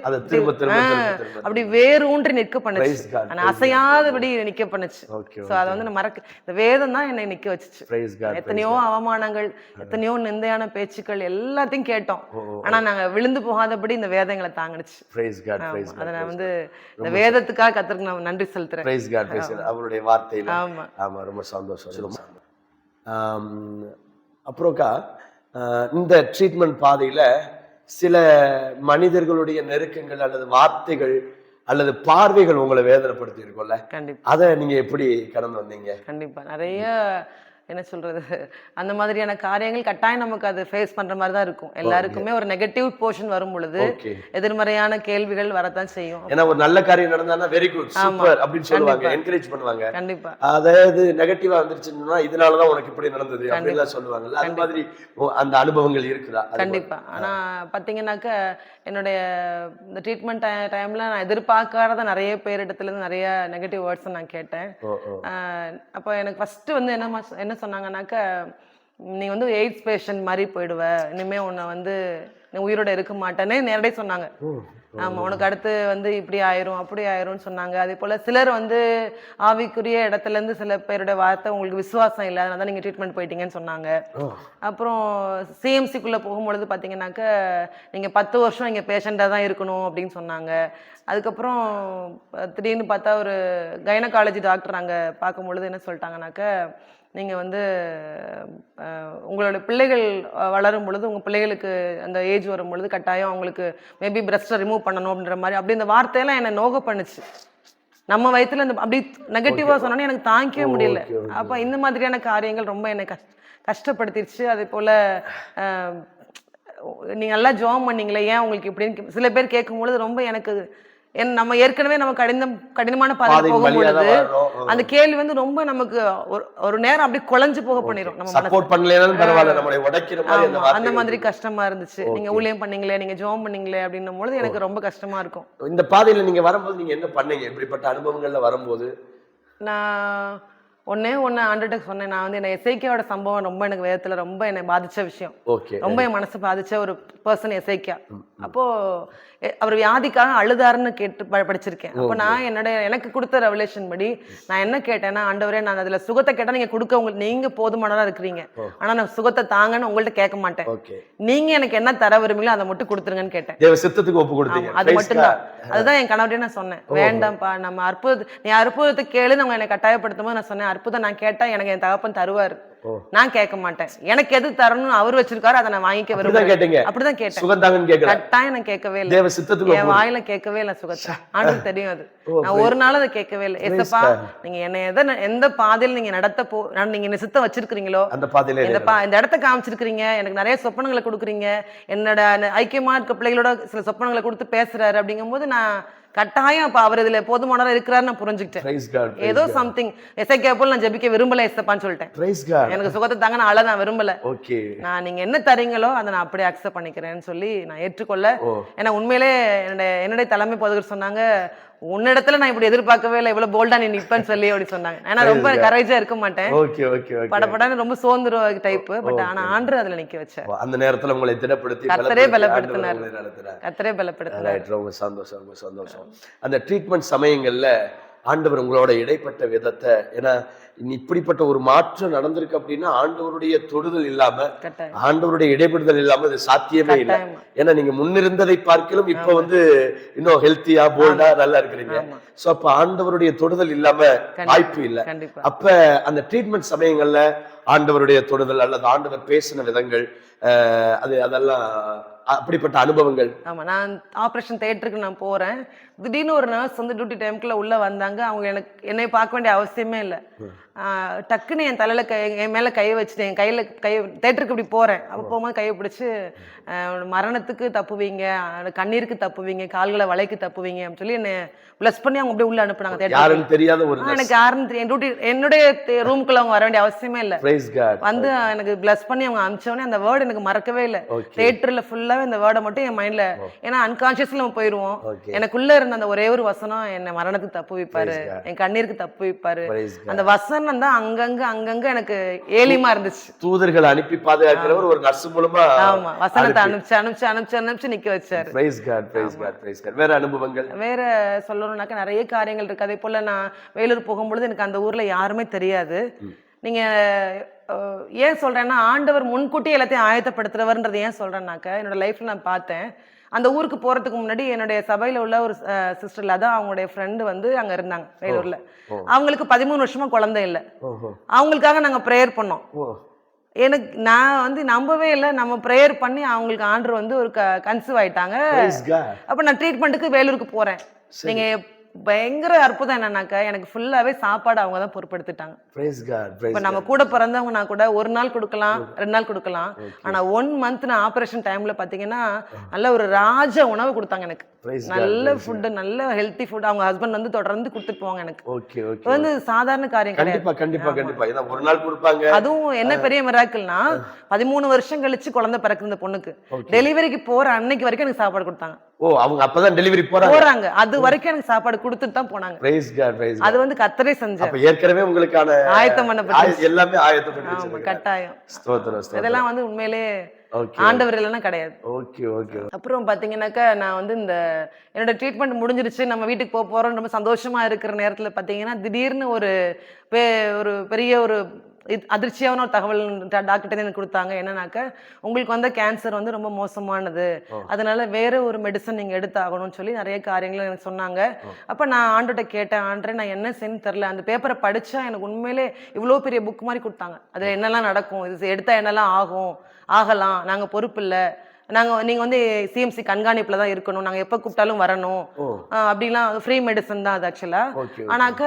அப்படி வேரூன்றி நிற்க பண்ணுச்சு. ஆனா அசையாதபடி நிக்க பண்ணுச்சு. சோ அதை வந்து நான் மறக்க இந்த வேதம் தான் என்னை நிக்க வச்சுச்சு. எத்தனையோ அவமானங்கள் எத்தனையோ நிந்தையான பேச்சுக்கள் எல்லாத்தையும் கேட்டோம். ஆனா நாங்க விழுந்து போகாதபடி இந்த வேதங்களை தாங்குனுச்சு பிரைஸ் காட் ஆமா, பிரைஸ் அதை காட் நான் வந்து இந்த வேதத்துக்காக கத்திற்கு நான் நன்றி செலுத்துறேன். பிரைஸ் காட் பிரைஸ் அவருடைய வார்த்தையில. ஆமா. ஆமா ரொம்ப சந்தோஷம். அப்புறம்க்கா இந்த ட்ரீட்மெண்ட் பாதையில சில மனிதர்களுடைய நெருக்கங்கள் அல்லது வார்த்தைகள் அல்லது பார்வைகள் உங்களை வேதனைப்படுத்தி இருக்கும்ல கண்டிப்பா. அதை நீங்க எப்படி கடந்து வந்தீங்க? கண்டிப்பா. நிறைய என்ன சொல்றது? அந்த மாதிரியான காரியங்கள் கட்டாயம் நமக்கு அது ஃபேஸ் பண்ற மாதிரி தான் இருக்கும். எல்லாருக்குமே ஒரு நெகட்டிவ் போர்ஷன் வரும் பொழுது எதிர்மறையான கேள்விகள் வரத்தான் செய்யும். ஏன்னா ஒரு நல்ல காரியம் நடந்தானா வெரி குட். சூப்பர் அப்படின்னு சொல்லுவாங்க. என்கரேஜ் பண்ணுவாங்க. கண்டிப்பா. அதாவது நெகட்டிவா வந்துருச்சுன்னா இதனாலதான் உனக்கு இப்படி நடந்தது அப்படின்லாம் சொல்லுவாங்கல்ல. கண்டிப்பா. மாதிரி அந்த அனுபவங்கள் இருக்குதா? கண்டிப்பா. ஆனா பாத்தீங்கன்னாக்க என்னுடைய இந்த ட்ரீட்மெண்ட் டைம்ல நான் எதிர்பார்க்காத நிறைய பேர் இடத்துல இருந்து நிறைய நெகட்டிவ் வேர்ட்ஸ் நான் கேட்டேன். அப்போ எனக்கு ஃபர்ஸ்ட் வந்து என்ன என்ன சொன்னாங்கன்னாக்க நீ வந்து எய்ட்ஸ் பேஷண்ட் மாதிரி போயிடுவ. இனிமே உன்னை வந்து நீ உயிரோட இருக்க மாட்டேன்னு நேரடியாக சொன்னாங்க. ஓ, ஆமா உனக்கு அடுத்து வந்து இப்படி ஆயிரும் அப்படி ஆயிரும்னு சொன்னாங்க. அதே போல சிலர் வந்து ஆவிக்குரிய இடத்துல இருந்து சில பேருடைய வார்த்தை உங்களுக்கு விசுவாசம் இல்லை அதனால தான் நீங்க ட்ரீட்மெண்ட் போயிட்டீங்கன்னு சொன்னாங்க. அப்புறம் சிஎம்சிக்குள்ளே போகும்பொழுது பார்த்தீங்கன்னாக்க நீங்கள் பத்து வருஷம் இங்கே பேஷண்ட்டாக தான் இருக்கணும் அப்படின்னு சொன்னாங்க. அதுக்கப்புறம் திடீர்னு பார்த்தா ஒரு கைனகாலஜி டாக்டர் அங்கே பார்க்கும்பொழுது என்ன சொல்லிட்டாங்கனாக்க நீங்கள் வந்து உங்களோட பிள்ளைகள் வளரும் பொழுது உங்கள் பிள்ளைகளுக்கு அந்த ஏஜ் வரும் பொழுது கட்டாயம் அவங்களுக்கு மேபி பிரஸ்ட்டை ரிமூவ் பண்ணணும் அப்படின்ற மாதிரி அப்படி இந்த வார்த்தையெல்லாம் என்னை நோக பண்ணுச்சு. நம்ம வயித்துல இந்த அப்படி நெகட்டிவாக சொன்னோன்னே எனக்கு தாங்கிக்கவே முடியல. okay, okay. அப்போ இந்த மாதிரியான காரியங்கள் ரொம்ப என்னை கஷ்ட கஷ்டப்படுத்திடுச்சு அதே போல் நீங்கள் நல்லா ஜாம் பண்ணீங்களே ஏன் உங்களுக்கு இப்படின்னு சில பேர் கேட்கும்பொழுது ரொம்ப எனக்கு என் நம்ம ஏற்கனவே நம்ம கடினம் கடினமான பாதையில் பாதையின் போகும் வழியா தான் பொழுது வர்றோம். அந்த கேள்வி வந்து ரொம்ப நமக்கு ஒரு ஒரு நேரம் அப்படியே குழஞ்சு போக பண்ணிரும் நம்ம சப்போர்ட் பண்ணலைனாலும் பரவாயில்ல நம்மளை உடைக்கிற மாதிரி அந்த மாதிரி கஷ்டமா இருந்துச்சு. நீங்க ஊழியம் பண்ணீங்களே நீங்க ஜோம் பண்ணீங்களே அப்படின்னும் பொழுது எனக்கு ரொம்ப கஷ்டமா இருக்கும். இந்த பாதையில நீங்க வரும்போது நீங்க என்ன பண்ணீங்க? இப்படிப்பட்ட அனுபவங்கள்ல வரும்போது? நான் ஒண்ணே ஒண்ணு ஆண்டுகிட்ட சொன்னேன். நான் வந்து என்ன எஸ்ஐக்கியோட சம்பவம் ரொம்ப எனக்கு வேதத்துல ரொம்ப என்னை பாதிச்ச விஷயம். ரொம்ப என் மனசு பாதிச்ச ஒரு பர்சன் எஸ்ஐக்கியா அப்போ அவர் வியாதிக்காக அழுதாருன்னு கேட்டு படிச்சிருக்கேன். அப்போ நான் என்னோட எனக்கு கொடுத்த ரெவலேஷன் படி நான் என்ன கேட்டேன்னா ஆண்டவரே நான் அதுல சுகத்தை கேட்டா நீங்க கொடுக்க உங்களுக்கு நீங்க போதுமானதா இருக்கிறீங்க. ஆனா நான் சுகத்தை தாங்கன்னு உங்கள்ட்ட கேட்க மாட்டேன். ஓகே. நீங்க எனக்கு என்ன தர விரும்பீங்களோ அதை மட்டும் கொடுத்துருங்கன்னு கேட்டேன். சித்தத்துக்கு ஒப்பு கொடுத்தீங்க. அது மட்டும்தான். அதுதான் என் கணவர்கிட்ட நான் சொன்னேன். வேண்டாம்ப்பா நம்ம அற்புத நீ அற்புதத்தை கேளு அவங்க என்னை கட்டாயப்படுத்தும் போது நான் சொன்னேன் அற்புதம் நான் கேட்டா எனக்கு என் தகப்பன் தருவாரு. நான் கேட்க மாட்டேன். எனக்கு எது தரணும்னு அவர் வச்சிருக்காரு அதை நான் வாங்கிக்க விரும்புறேன். கேட்டீங்க. அப்படிதான் கேட்டேன். சுகந்தாங்கன்னு கேட்கல. கட்டாயம் நான் கேட்கவே இல்லை. தேவ சித்தத்துக்கு என் வாயில கேட்கவே இல்லை சுகத்தை. ஆண்டுக்கு தெரியும் அது. நான் ஒரு நாள் அதை கேட்கவே இல்லை. God. நீங்க என்ன எதை எந்த பாதையில் நீங்க நடத்த போ நான் நீங்க என்ன சித்தம் வச்சிருக்கிறீங்களோ அந்த பாதையில இந்த பா இந்த இடத்த காமிச்சிருக்கிறீங்க. எனக்கு நிறைய சொப்பனங்களை கொடுக்குறீங்க. என்னோட ஐக்கியமா இருக்க பிள்ளைகளோட சில சொப்பனங்களை கொடுத்து பேசுறாரு. அப்படிங்கும்போது நான் கட்டாயம் அப்ப அவர் இதுல போதுமானவரா இருக்கிறாருன்னு நான் புரிஞ்சுக்கிட்டேன். ஏதோ சம்திங் எஸ்ஐ போல் நான் ஜெபிக்க விரும்பல எஸ்தப்பான்னு சொல்லிட்டேன். எனக்கு சுகத்தை தாங்க நான் அழ நான் விரும்பல. ஓகே நான் நீங்க என்ன தரீங்களோ அதை நான் அப்படியே அக்செப்ட் பண்ணிக்கிறேன்னு சொல்லி நான் ஏற்றுக்கொள்ள. ஏன்னா உண்மையிலே என்னுடைய என்னுடைய தலைமை போதகர் சொன்னாங்க உன்னிடத்துல நான் இப்படி எதிர்பார்க்கவே இல்லை. இவ்வளவு போல்டா நீ நிப்பேன்னு சொல்லி அப்படி சொன்னாங்க. ஏன்னா ரொம்ப கரேஜா இருக்க மாட்டேன். ஓகே ஓகே படப்படன்னு ரொம்ப சோர்ந்துருவ டைப் பட் ஆனா ஆண்டு அதுல நிக்க வச்சார். அந்த நேரத்துல உங்களை திடப்படுத்தி பலப்படுத்தி பலப்படுத்தினார். கத்தரே பலப்படுத்தினார். ரொம்ப சந்தோஷம் ரொம்ப சந்தோஷம். அந்த ட்ரீட்மெண்ட் சமயங்கள்ல ஆண்டவர் உங்களோட இடைப்பட்ட விதத்தை ஏன்னா இப்படிப்பட்ட ஒரு மாற்றம் நடந்திருக்கு அப்படின்னா ஆண்டவருடைய தொடுதல் இல்லாம ஆண்டவருடைய இடைபெடுதல் இல்லாம இது சாத்தியமே இல்லை. ஏன்னா நீங்க முன்னிருந்ததை பார்க்கலும் இப்ப வந்து இன்னும் ஹெல்த்தியா போல்டா நல்லா இருக்கிறீங்க. சோ அப்ப ஆண்டவருடைய தொடுதல் இல்லாம. வாய்ப்பு இல்ல. அப்ப அந்த ட்ரீட்மெண்ட் சமயங்கள்ல ஆண்டவருடைய தொடுதல் அல்லது ஆண்டவர் பேசின விதங்கள் அது அதெல்லாம் அப்படிப்பட்ட அனுபவங்கள். ஆமா நான் ஆபரேஷன் தியேட்டருக்கு நான் போறேன். திடீர்னு ஒரு நர்ஸ் வந்து டியூட்டி டைம்க்குள்ள உள்ள வந்தாங்க. அவங்க எனக்கு என்னை பார்க்க வேண்டிய அவசியமே இல்லை. டக்குன்னு என் தலையில கை என் மேல கையை வச்சுட்டு என் கையில கை தேட்டருக்கு இப்படி போறேன். அப்போ போகும்போது கையை பிடிச்சி மரணத்துக்கு தப்புவீங்க கண்ணீருக்கு தப்புவீங்க கால்களை வளைக்கு தப்புவீங்க அப்படின்னு சொல்லி என்னை ப்ளஸ் பண்ணி அவங்க அப்படியே உள்ள அனுப்புனாங்க தேட்டருக்கு தெரியாத ஒரு எனக்கு யாருன்னு தெரியும் டியூட்டி என்னுடைய ரூம்குள்ள அவங்க வர வேண்டிய அவசியமே இல்லை. வந்து எனக்கு பிளஸ் பண்ணி அவங்க அனுப்பிச்சோடனே அந்த வேர்டு எனக்கு மறக்கவே இல்லை. தேட்டர்ல ஃபுல்லாவே இந்த வேர்டை மட்டும் என் மைண்ட்ல ஏன்னா அன்கான்சியஸ்ல நம்ம போயிருவோம். எனக்குள்ள இருந்த அந்த ஒரே ஒரு வசனம் என்ன மரணத்துக்கு தப்பு வைப்பாரு. என் கண்ணீருக்கு தப்பு வைப்பாரு. அந்த வசனம் தான் அங்கங்க அங்கங்க எனக்கு ஏலியமா இருந்துச்சு. தூதர்கள் அனுப்பி பாதுகாக்கிறவர் ஒரு நர்ஸ் மூலமா ஆமா. வசனத்தை அனுப்பிச்சு அனுப்பிச்சு அனுப்பிச்சு அனுப்பிச்சு நிக்க வச்சாரு. Praise God praise God praise God வேற அனுபவங்கள்? வேற சொல்லணும்னாக்கா நிறைய காரியங்கள் இருக்கு. அதே போல நான் வேலூர் போகும்பொழுது எனக்கு அந்த ஊர்ல யாருமே தெரியாது. நீங்க ஏன் சொல்றேன்னா ஆண்டவர் முன்கூட்டி எல்லாத்தையும் ஆயத்தப்படுத்துறவர்ன்றது ஏன் சொல்றேன்னாக்கா என்னோட லைஃப்ல நான் பார்த்தேன். அந்த ஊருக்கு போறதுக்கு முன்னாடி என்னுடைய சபையில உள்ள ஒரு சிஸ்டர்ல தான் அவங்களுடைய ஃப்ரெண்டு வந்து அங்க இருந்தாங்க வேலூர்ல. அவங்களுக்கு பதிமூணு வருஷமா குழந்தை இல்லை. அவங்களுக்காக நாங்க ப்ரேயர் பண்ணோம். எனக்கு நான் வந்து நம்பவே இல்லை. நம்ம ப்ரேயர் பண்ணி அவங்களுக்கு ஆண்டர் வந்து ஒரு கன்சீவ் ஆயிட்டாங்க. அப்ப நான் ட்ரீட்மெண்ட்டுக்கு வேலூருக்கு போறேன். நீங்க பயங்கர அற்புதம் என்னன்னாக்கா எனக்கு ஃபுல்லாவே சாப்பாடு அவங்க தான் பொறுப்பெடுத்துட்டாங்க இப்ப நம்ம கூட பிறந்தவங்கன்னா கூட ஒரு நாள் கொடுக்கலாம் ரெண்டு நாள் கொடுக்கலாம். ஆனா ஒன் மந்த் நான் ஆபரேஷன் டைம்ல பாத்தீங்கன்னா நல்ல ஒரு ராஜ உணவு கொடுத்தாங்க எனக்கு. நல்ல ஃபுட்டு நல்ல ஹெல்த்தி ஃபுட் அவங்க ஹஸ்பண்ட் வந்து தொடர்ந்து கொடுத்துட்டு போவாங்க எனக்கு. ஓகே ஓகே வந்து சாதாரண காரியம் கண்டிப்பா கண்டிப்பா கண்டிப்பா. ஏன்னா ஒரு நாள் கொடுப்பாங்க. அதுவும் என்ன பெரிய மிராக்கிள்னா பதிமூணு வருஷம் கழிச்சு குழந்தை பிறக்குது இந்த பொண்ணுக்கு. டெலிவரிக்கு போற அன்னைக்கு வரைக்கும் எனக்கு சாப்பாடு கொடுத்தாங்க. ஓ அவங்க அப்பதான் டெலிவரி போறாங்க. போறாங்க. அது வரைக்கும் எனக்கு சாப்பாடு கொடுத்துட்டு தான் போனாங்க. பிரைஸ் காட் பிரைஸ் அது வந்து கத்தரே செஞ்சார் அப்ப ஏற்கனவே உங்களுக்கான ஆயத்தம் பண்ணப்பட்டு ஆய- எல்லாமே ஆமா வச்சிருக்காங்க. கட்டாயம். ஸ்தோத்திரம் இதெல்லாம் வந்து உண்மையிலே ஓகே ஆண்டவர் இல்லைன்னா கிடையாது. Okay okay. அப்புறம் பாத்தீங்கன்னாக்கா நான் வந்து இந்த என்னோட ட்ரீட்மெண்ட் முடிஞ்சிருச்சு நம்ம வீட்டுக்கு போக போறோம் ரொம்ப சந்தோஷமா இருக்கிற நேரத்துல பாத்தீங்கன்னா திடீர்னு ஒரு பெ- ஒரு பெரிய ஒரு இது- அதிர்ச்சியான ஒரு தகவல் டாக்டர் எனக்கு கொடுத்தாங்க. என்னன்னாக்க உங்களுக்கு வந்த கேன்சர் வந்து ரொம்ப மோசமானது. அதனால வேற ஒரு மெடிசன் நீங்க எடுத்தாகணும்னு சொல்லி நிறைய காரியங்கள் எனக்கு சொன்னாங்க. அப்ப நான் ஆண்டோட்ட கேட்டேன் ஆண்டரே நான் என்ன செய்யணும் தெரில அந்த பேப்பரை படிச்சா எனக்கு உண்மையிலே இவ்வளோ பெரிய புக் மாதிரி கொடுத்தாங்க. அதுல என்னெல்லாம் நடக்கும்? இது எடுத்தா என்னெல்லாம் ஆகும்? ஆகலாம். நாங்க பொறுப்பு இல்லை. நாங்க நீங்க வந்து சிஎம்சி கண்காணிப்புல தான் இருக்கணும். நாங்க எப்ப கூப்பிட்டாலும் வரணும். அப்படிலாம் ஃப்ரீ மெடிசன் தான் அது ஆக்சுவலா ஓகே ஆனாக்க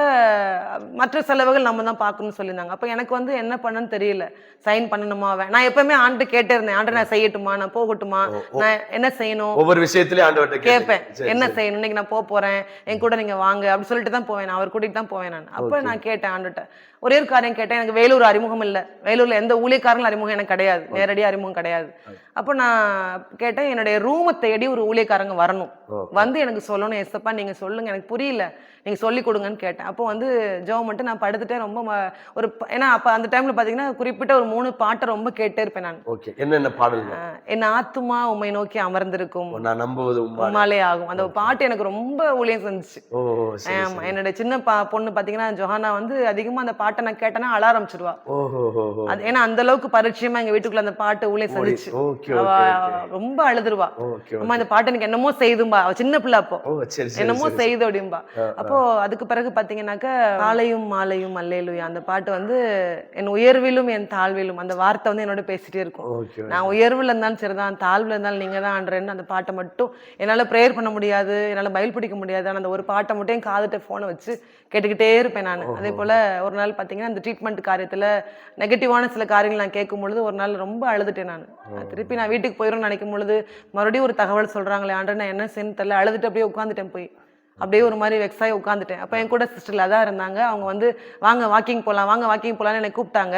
மற்ற செலவுகள் நம்ம தான் பார்க்கணும்னு சொல்லியிருந்தாங்க. அப்ப எனக்கு வந்து என்ன பண்ணணும்னு தெரியல. சைன் பண்ணணுமா நான் எப்பவுமே ஆண்டு கேட்டே இருந்தேன். ஆண்டு நான் செய்யட்டுமா நான் போகட்டுமா. நான் என்ன செய்யணும்? ஒவ்வொரு விஷயத்திலயும் கேட்பேன். என்ன செய்யணும்? இன்னைக்கு நான் போக போறேன். என் கூட நீங்க வாங்க. அப்படி சொல்லிட்டு தான் போவேன். நான் அவர் கூட்டிட்டு தான் போவேன் நான். அப்ப நான் கேட்டேன் ஆண்டுட்ட ஒரே ஒரு காரியம் கேட்டேன் எனக்கு வேலூர் அறிமுகம் இல்லை. வேலூர்ல எந்த ஊழியக்காரங்களும் அறிமுகம் எனக்கு கிடையாது. நேரடி அறிமுகம் கிடையாது. அப்போ நான் கேட்டேன் என்னுடைய ரூமை தேடி ஒரு ஊழியக்காரங்க வரணும். வந்து எனக்கு சொல்லணும் எஸ்தப்பா நீங்க சொல்லுங்க. எனக்கு புரியல. நீங்க சொல்லி கொடுங்கன்னு கேட்டேன். அப்போ வந்து ஜெபம் மட்டும் நான் படுத்துட்டேன் ரொம்ப ஒரு ஏன்னா அப்ப அந்த டைம்ல பாத்தீங்கன்னா குறிப்பிட்ட ஒரு மூணு பாட்டை ரொம்ப கேட்டே இருப்பேன் நான். ஓகே என்னென்ன ஆஹ் என் ஆத்துமா உம்மை நோக்கி அமர்ந்திருக்கும். நான் நம்புவது உம்மாலே. ஆகும். அந்த பாட்டு எனக்கு ரொம்ப ஊழியம் செஞ்சுச்சு. என்னோட சின்ன பா பொண்ணு பாத்தீங்கன்னா ஜொஹானா வந்து அதிகமா அந்த பாட்டை நான் கேட்டேன்னா அழ ஆரம்பிச்சிருவா. அது ஏன்னா அந்த அளவுக்கு பரிச்சயமா எங்க வீட்டுக்குள்ள அந்த பாட்டு செஞ்சுச்சு ஓகே அவ ரொம்ப அழுதுருவா. அம்மா இந்த பாட்டு எனக்கு என்னமோ செய்தும்பா. அவ சின்ன பிள்ளை அப்போ. என்னமோ. செய்து அப்படிம்பா. அப்போ அதுக்கு பிறகு பாத்தீங்கன்னாக்கா காலையும் மாலையும் அல்லேலுயா. அந்த பாட்டு வந்து என் உயர்விலும் என் தாழ்விலும் அந்த வார்த்தை வந்து என்னோட பேசிட்டே இருக்கும். நான் உயர்வுல இருந்தாலும் சரிதான் தாழ்வுல இருந்தாலும் நீங்க தான் ஆண்டுறேன்னு அந்த பாட்டை மட்டும் என்னால ப்ரேயர் பண்ண முடியாது என்னால பயில் பிடிக்க முடியாது. ஆனா அந்த ஒரு பாட்டை மட்டும் என் காதுட்ட போனை வச்சு கேட்டுக்கிட்டே இருப்பேன் நான். அதே போல ஒரு நாள் பாத்தீங்கன்னா அந்த ட்ரீட்மெண்ட் காரியத்துல நெகட்டிவான சில காரியங்கள் நான் கேட்கும் பொழுது ஒரு நாள் ரொம்ப அழுதுட்டேன் நான். திருப்பி நான் வீட்டுக்கு போயிடும் நினைக்கும் பொழுது மறுபடியும் ஒரு தகவல் சொல்றாங்களே ஆண்டு நான் என்ன செய்யணும் தெரியல அழுதுட்டு அப்படியே உட்காந்துட்டேன் போய். அப்படியே ஒரு மாதிரி வெக்ஸாகி உட்காந்துட்டேன் அப்போ என் கூட சிஸ்டர் அதான் இருந்தாங்க. அவங்க வந்து வாங்க வாக்கிங் போகலாம் வாங்க வாக்கிங் போகலான்னு என்னை கூப்பிட்டாங்க.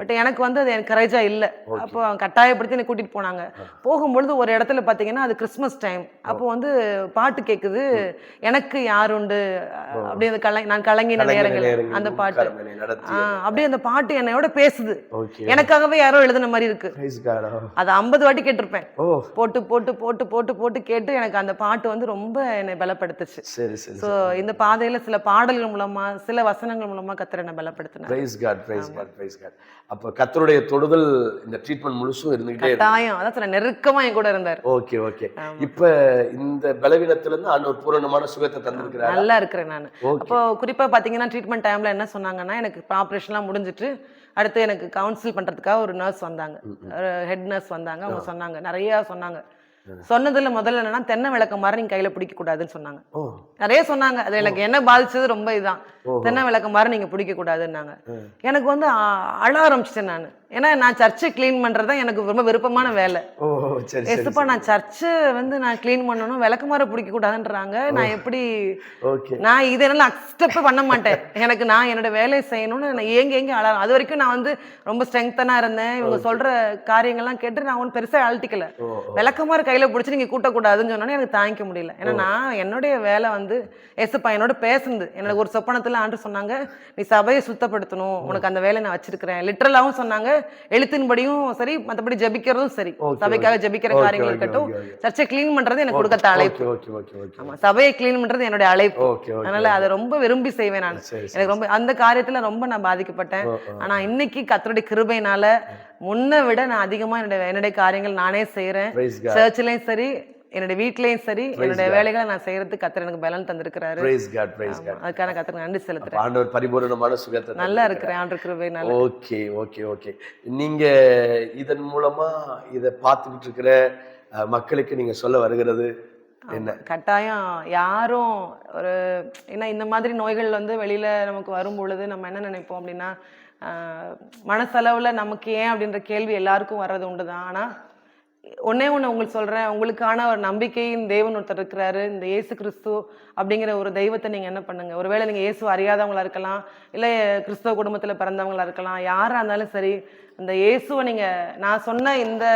பட் எனக்கு வந்து அது எனக்கு கரேஜா இல்ல. அப்போ கட்டாயப்படுத்தி என்னை கூட்டிட்டு போனாங்க. போகும்பொழுது ஒரு இடத்துல பாத்தீங்கன்னா அது கிறிஸ்மஸ் டைம் அப்போ வந்து பாட்டு கேக்குது. எனக்கு யாருண்டு அப்படி அந்த கலை நான் கலங்கின நேரங்கள் அந்த பாட்டு. அப்படியே அந்த பாட்டு. என்னையோட பேசுது. எனக்காகவே யாரோ எழுதின மாதிரி இருக்கு. அது ஐம்பது வாட்டி கேட்டிருப்பேன். போட்டு போட்டு போட்டு போட்டு போட்டு கேட்டு எனக்கு அந்த பாட்டு வந்து ரொம்ப என்னை பலப்படுத்துச்சு. சரி சரி ஸோ இந்த பாதையில சில பாடல்கள் மூலமா சில வசனங்கள் மூலமா கத்திர என்னை பலப்படுத்தினார். Praise God praise God praise God அப்ப கத்தருடைய தொடுதல் இந்த ட்ரீட்மெண்ட் முழுசும் இருந்துகிட்டே கட்டாயம். அதான் சொல்ல நெருக்கமா என் கூட இருந்தார். ஓகே ஓகே இப்ப இந்த பலவீனத்துல இருந்து ஆண்டவர் பூரணமான சுகத்தை தந்திருக்கிறார்? நல்லா இருக்கிறேன் நான். ஓகே அப்போ குறிப்பா பாத்தீங்கன்னா ட்ரீட்மெண்ட் டைம்ல என்ன சொன்னாங்கன்னா எனக்கு ஆப்ரேஷன்லாம் முடிஞ்சிட்டு அடுத்து எனக்கு கவுன்சில் பண்றதுக்காக ஒரு நர்ஸ் வந்தாங்க. ஹெட் நர்ஸ் வந்தாங்க. அவங்க சொன்னாங்க நிறைய சொன்னாங்க. சொன்னதுல முதல்ல என்னன்னா தென்னை விளக்க மாதிரி நீங்க கையில பிடிக்க கூடாதுன்னு சொன்னாங்க நிறைய சொன்னாங்க. அது எனக்கு என்ன பாதிச்சது ரொம்ப இதுதான். தென்னை விளக்க மாதிரி நீங்க பிடிக்க கூடாதுன்னாங்க ம். எனக்கு வந்து அழ ஆரம்பிச்சிட்டேன் நான். ஏன்னா நான் சர்ச்சை க்ளீன் பண்றது தான் எனக்கு ரொம்ப விருப்பமான வேலை. எஸ்ப்பா நான் சர்ச்சை வந்து நான் க்ளீன் பண்ணணும் விளக்குமாற பிடிக்க கூடாதுன்றாங்க நான் எப்படி நான் இதை என்னால அக்செப்ட் பண்ண மாட்டேன். எனக்கு நான் என்னோட வேலையை செய்யணும்னு நான் ஏங்கி ஏங்கி அழ அது வரைக்கும் நான் வந்து ரொம்ப ஸ்ட்ரெங்தனா இருந்தேன். இவங்க சொல்ற காரியங்கள்லாம் கேட்டு நான் ஒன்றும் பெருசா அழட்டிக்கல. விளக்கமாறு கையில பிடிச்சி நீங்க கூட்டக்கூடாதுன்னு சொன்னோன்னே எனக்கு தாங்கிக்க முடியல. ஏன்னா நான் என்னுடைய வேலை வந்து எஸ்ப்பா என்னோட பேசுனது. எனக்கு ஒரு சொப்பனத்துல ஆண்டு சொன்னாங்க. நீ சபையை சுத்தப்படுத்தணும். உனக்கு அந்த வேலையை நான் வச்சிருக்கிறேன். லிட்டரலாவும் சொன்னாங்க. எழுத்தின்படியும் சரி மத்தபடி ஜெபிக்கிறதும் சரி. சபைக்காக ஜெபிக்கிற காரியங்கள் இருக்கட்டும். சர்ச்சை க்ளீன் பண்றது எனக்கு கொடுக்க அழைப்பு. ஆமா சபையை க்ளீன் பண்றது என்னுடைய அழைப்பு. அதனால அதை ரொம்ப விரும்பி செய்வேன் நான். எனக்கு ரொம்ப அந்த காரியத்துல ரொம்ப நான் பாதிக்கப்பட்டேன். ஓ, ஓ. ஆனா இன்னைக்கு கத்தருடைய கிருபையினால முன்ன விட நான் அதிகமா என்னுடைய என்னுடைய காரியங்கள் நானே செய்யறேன் சர்ச்லயும் சரி என்னுடைய வீட்லயும் சரி என்னுடைய வேலைகளை நான் செய்யறதுக்கு கத்தர் எனக்கு பலன் தந்திருக்கிறாரு. அதுக்கான கத்தருக்கு நன்றி செலுத்துறேன். ஆண்டவர் பரிபூரணமான சுகத்தை நல்லா இருக்கிறேன் ஆண்டு கிருபையினால ஓகே ஓகே ஓகே. நீங்க இதன் மூலமா இதை பார்த்துக்கிட்டு இருக்கிற மக்களுக்கு நீங்க சொல்ல வருகிறது என்ன? கட்டாயம் யாரும் ஒரு ஏன்னா இந்த மாதிரி நோய்கள் வந்து வெளியில நமக்கு வரும் பொழுது நம்ம என்ன நினைப்போம் அப்படின்னா மனசளவுல நமக்கு ஏன் அப்படின்ற கேள்வி எல்லாருக்கும் வர்றது உண்டுதான். ஆனா ஒன்னே ஒன்று உங்களுக்கு சொல்கிறேன் உங்களுக்கான ஒரு நம்பிக்கையின் தேவன் ஒருத்தர் இருக்கிறாரு. இந்த இயேசு கிறிஸ்து அப்படிங்கிற ஒரு தெய்வத்தை நீங்கள் என்ன பண்ணுங்க? ஒருவேளை நீங்கள் இயேசு அறியாதவங்களாக இருக்கலாம். இல்லை கிறிஸ்தவ குடும்பத்தில் பிறந்தவங்களா இருக்கலாம். யாராக இருந்தாலும் சரி அந்த இயேசுவை நீங்கள் நான் சொன்ன இந்த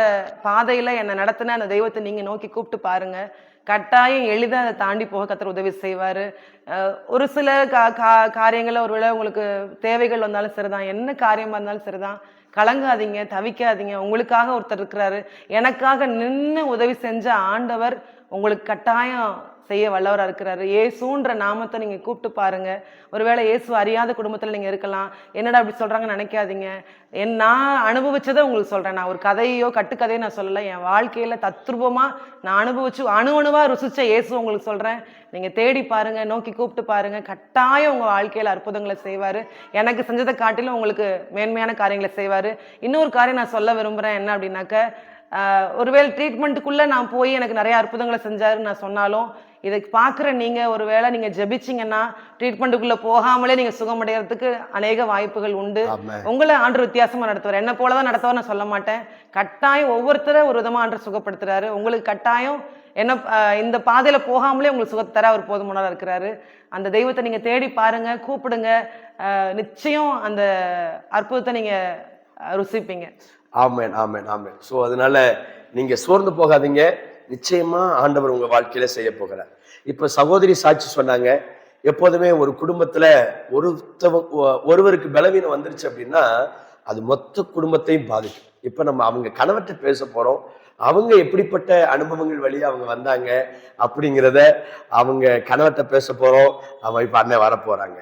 பாதையில் என்னை நடத்தின அந்த தெய்வத்தை நீங்கள் நோக்கி கூப்பிட்டு பாருங்கள் கட்டாயம் எளிதாக அதை தாண்டி போக கத்தர் உதவி செய்வார். ஒரு சில கா கா காரியங்கள்ல ஒருவேளை உங்களுக்கு தேவைகள் வந்தாலும் சரிதான். என்ன காரியமாக இருந்தாலும் சரிதான். கலங்காதீங்க தவிக்காதீங்க. உங்களுக்காக ஒருத்தர் இருக்கிறாரு. எனக்காக நின்று உதவி செஞ்ச ஆண்டவர் உங்களுக்கு கட்டாயம் செய்ய வல்லவராக இருக்கிறாரு. ஏசுன்ற நாமத்தை நீங்கள் கூப்பிட்டு பாருங்கள் ஒருவேளை இயேசு அறியாத குடும்பத்தில் நீங்கள் இருக்கலாம். என்னடா அப்படி சொல்கிறாங்கன்னு நினைக்காதீங்க. என் நான் அனுபவிச்சதை உங்களுக்கு சொல்கிறேன் நான் ஒரு கதையோ கட்டுக்கதையோ நான் சொல்லலை. என் வாழ்க்கையில் தத்ரூபமாக நான் அனுபவிச்சு அணு அணுவாக ருசிச்ச இயேசு உங்களுக்கு சொல்கிறேன் நீங்கள் தேடி பாருங்கள் நோக்கி கூப்பிட்டு பாருங்கள் கட்டாயம் உங்கள் வாழ்க்கையில் அற்புதங்களை செய்வார். எனக்கு செஞ்சதை காட்டிலும் உங்களுக்கு மேன்மையான காரியங்களை செய்வார். இன்னொரு காரியம் நான் சொல்ல விரும்புகிறேன் என்ன அப்படின்னாக்க ஒருவேளை ட்ரீட்மெண்ட்டுக்குள்ள நான் போய் எனக்கு நிறைய அற்புதங்களை செஞ்சாருன்னு நான் சொன்னாலும் இதை பார்க்குற நீங்க ஒருவேளை நீங்க ஜெபிச்சீங்கன்னா ட்ரீட்மெண்ட்டுக்குள்ள போகாமலே நீங்க சுகமடைகிறதுக்கு அநேக வாய்ப்புகள் உண்டு. உங்களை ஆண்டு வித்தியாசமா நடத்துவார். என்ன போல தான் நடத்துவார் நான் சொல்ல மாட்டேன். கட்டாயம் ஒவ்வொருத்தரை ஒரு விதமா ஆண்டு சுகப்படுத்துறாரு. உங்களுக்கு கட்டாயம் என்ன இந்த பாதையில போகாமலே உங்களுக்கு சுகத்தை தர அவர் போதுமானவரா இருக்கிறாரு. அந்த தெய்வத்தை நீங்க தேடி பாருங்க கூப்பிடுங்க. நிச்சயம் அந்த அற்புதத்தை நீங்க ஆஹ் ருசிப்பீங்க. ஆமேன் ஆமேன் ஆமேன். ஸோ அதனால நீங்க சோர்ந்து போகாதீங்க. நிச்சயமா ஆண்டவர் உங்க வாழ்க்கையில செய்ய போகிறார். இப்ப சகோதரி சாட்சி சொன்னாங்க எப்போதுமே ஒரு குடும்பத்துல ஒருத்தவ ஒருவருக்கு பலவீனம் வந்துருச்சு அப்படின்னா அது மொத்த குடும்பத்தையும் பாதிக்கும். இப்ப நம்ம அவங்க கணவர்கிட்ட பேச போறோம். அவங்க எப்படிப்பட்ட அனுபவங்கள் வழியா அவங்க வந்தாங்க அப்படிங்கிறத அவங்க கணவர்கிட்ட பேச போறோம். அவன் இப்ப அண்ணன் வர போறாங்க.